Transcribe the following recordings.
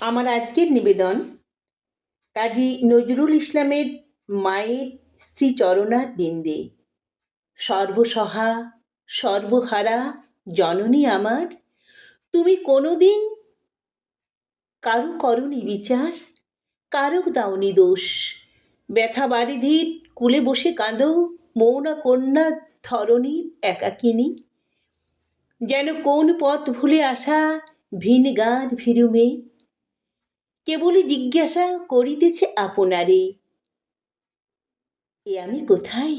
আমার আজকের নিবেদন কাজী নজরুল ইসলামের মায়ের শ্রীচরণার বিন্দে। সর্বসহা, সর্বহারা জননী আমার, তুমি কোনো দিন কারও করনি বিচার, কারক দাওনি দোষ। ব্যথা বারিধির কুলে বসে কাঁদো, মৌনা কন্যা ধরণীর একাকিনী। যেন কোন পথ ভুলে আসা ভিন ভীরু মেয়ে কেবলই জিজ্ঞাসা করিতেছে আপনারে। এ আমি কোথায়?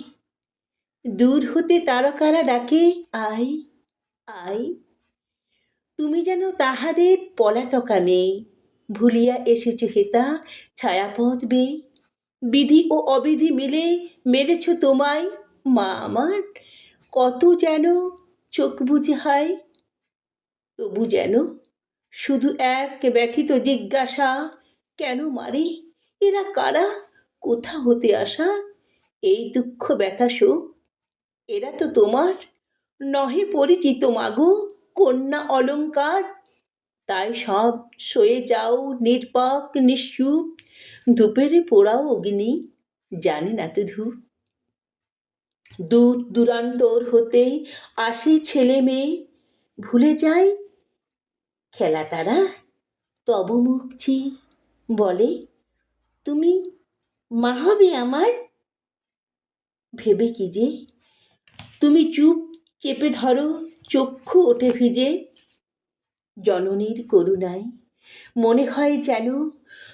দূর হতে তারকারা ডাকে, আই আই, তুমি যেন তাহাদের পলাতকা মেয়ে। ভুলিয়া এসেছ হেতা ছায়াপথ বে। বিধি ও অবিধি মিলে মেরেছ তোমায়। মা আমার, কত যেন চোখ বুঝে হয়। তবু যেন শুধু এক ব্যথিত জিজ্ঞাসা, কেন মারে? এরা কারা? কোথা হতে আসা? এই দুঃখ ব্যথা শোক এরা তো তোমার। নহে পরিচিত মাগো, কন্যা অলঙ্কার। তাই সব সয়ে যাও, নির্বাক নিঃসুপ ধূপেরে পোড়াও অগ্নি, জানি না তো ধূপ। দূর দূরান্তর হতে আসি ছেলে মেয়ে। ভুলে যায় খেলা তারা তব মুখছি বলে, তুমি মা হবে আমার? ভেবে কি যে, তুমি চুপ চেপে ধরো, চক্ষু ওঠে ভিজে। জননীর করুণায় মনে হয় যেন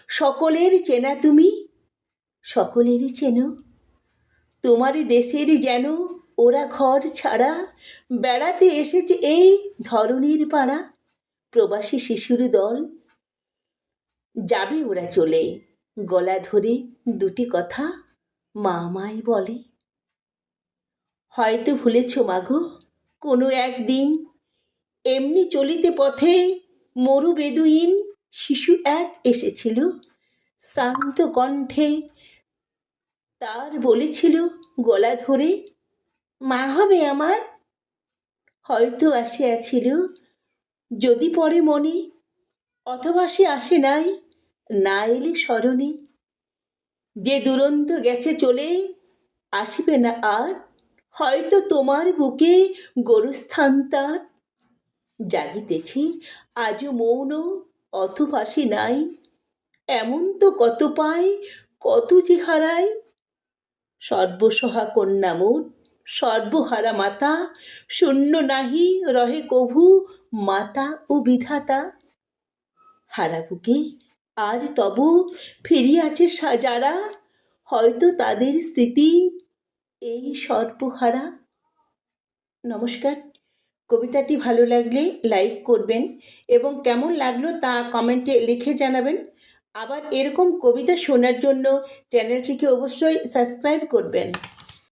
সকলের চেনা তুমি, সকলেরই চেনো। তোমারই দেশের যেন ওরা ঘর ছাড়া বেড়াতে এসেছে এই ধরনের পাড়া। প্রবাসী শিশুর দল। যাবে ওরা চলে। গলা ধরে দুটি কথা মা মাই বলে। হয়তো ভুলেছ মাগো, কোনো একদিন। এমনি চলিতে পথে মরু বেদুইন শিশু এক এসেছিল। শ্রান্ত কণ্ঠে তার বলেছিল, গলা ধরে, মা হবে আমার? হয়তো আসিয়াছিল যদি পড়ে মনে, অথবা সে আসে নাই, না এলে স্মরণে। যে দুরন্ত গেছে চলে, আসিবে না আর, হয়তো তোমার বুকে গরুস্থান তার। জাগিতেছি, আজও মৌন অথবাসি নাই। এমন তো কত পায় কত যে হারায় সর্বসহা কন্যা মোট সর্বহারা মাতা, শূন্য নাহি রহে কভু মাতা ও বিধাতা। হারা বুকে আজ তব ফিরিয়াছে যারা, হয়তো তাদের স্মৃতি এই সর্বহারা। নমস্কার, কবিতাটি ভালো লাগলে লাইক করবেন এবং কেমন লাগল তা কমেন্টে লিখে জানাবেন। আবার এরকম কবিতা শোনার জন্য চ্যানেলটিকে অবশ্যই সাবস্ক্রাইব করবেন।